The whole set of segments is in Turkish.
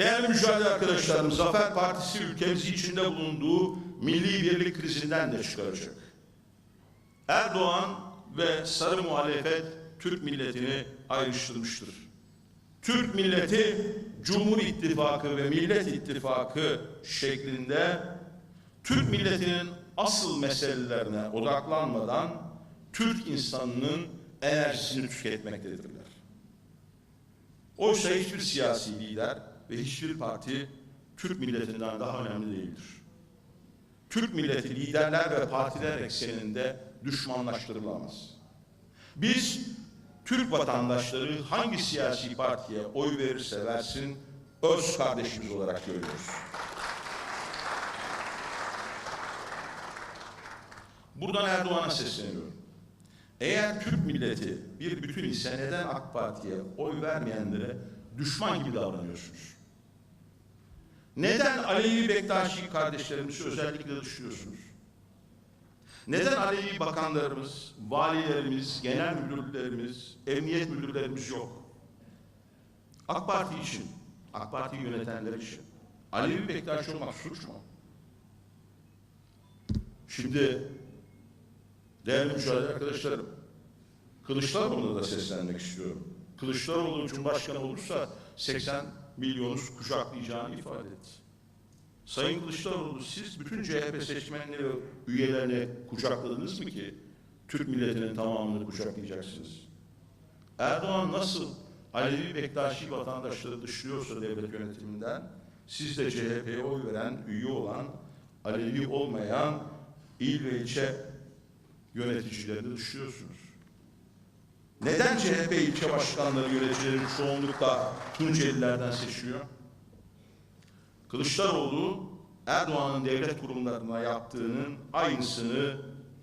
Değerli mücadele arkadaşlarım, Zafer Partisi ülkemiz içinde bulunduğu milli birlik krizinden de çıkaracak. Erdoğan ve sarı muhalefet Türk milletini ayrıştırmıştır. Türk milleti Cumhur İttifakı ve Millet İttifakı şeklinde Türk milletinin asıl meselelerine odaklanmadan Türk insanının enerjisini tüketmektedirler. Oysa hiçbir siyasi lider ve hiçbir parti Türk milletinden daha önemli değildir. Türk milleti liderler ve partiler ekseninde düşmanlaştırılamaz. Biz Türk vatandaşları hangi siyasi partiye oy verirse versin öz kardeşimiz olarak görüyoruz. Buradan Erdoğan'a sesleniyorum. Eğer Türk milleti bir bütün ise neden AK Parti'ye oy vermeyenlere düşman gibi davranıyorsunuz? Neden Alevi Bektaşi kardeşlerimizi özellikle dışlıyorsunuz? Neden Alevi bakanlarımız, valilerimiz, genel müdürlerimiz, emniyet müdürlerimiz yok? AK Parti için, AK Parti yönetenler için Alevi Bektaşi olmak suç mu? Şimdi değerli mücadele arkadaşlarım, Kılıçdaroğlu'na da seslenmek istiyorum. Kılıçdaroğlu Cumhurbaşkanı olursa 80 milyonu kucaklayacağını ifade etti. Sayın Kılıçdaroğlu siz bütün CHP seçmenleri ve üyelerini kucakladınız mı ki Türk milletinin tamamını kucaklayacaksınız? Erdoğan nasıl Alevi Bektaşi vatandaşları dışlıyorsa devlet yönetiminden siz de CHP'ye oy veren, üye olan, Alevi olmayan il ve ilçe yöneticilerini dışlıyorsunuz. Neden CHP ilçe başkanları yöneticileri çoğunlukla Tuncelilerden seçiliyor? Kılıçdaroğlu Erdoğan'ın devlet kurumlarına yaptığının aynısını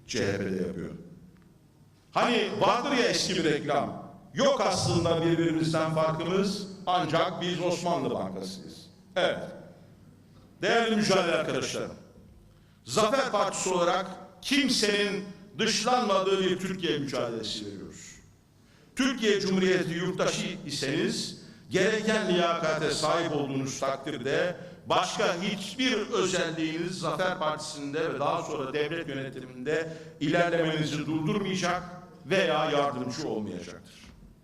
CHP'de yapıyor. Hani vardır ya eski bir reklam. Yok aslında birbirimizden farkımız ancak biz Osmanlı Bankası'yız. Evet. Değerli mücadele arkadaşlarım. Zafer Partisi olarak kimsenin dışlanmadığı bir Türkiye mücadelesi veriyoruz. Türkiye Cumhuriyeti yurttaşı iseniz gereken liyakate sahip olduğunuz takdirde başka hiçbir özelliğiniz Zafer Partisi'nde ve daha sonra devlet yönetiminde ilerlemenizi durdurmayacak veya yardımcı olmayacaktır.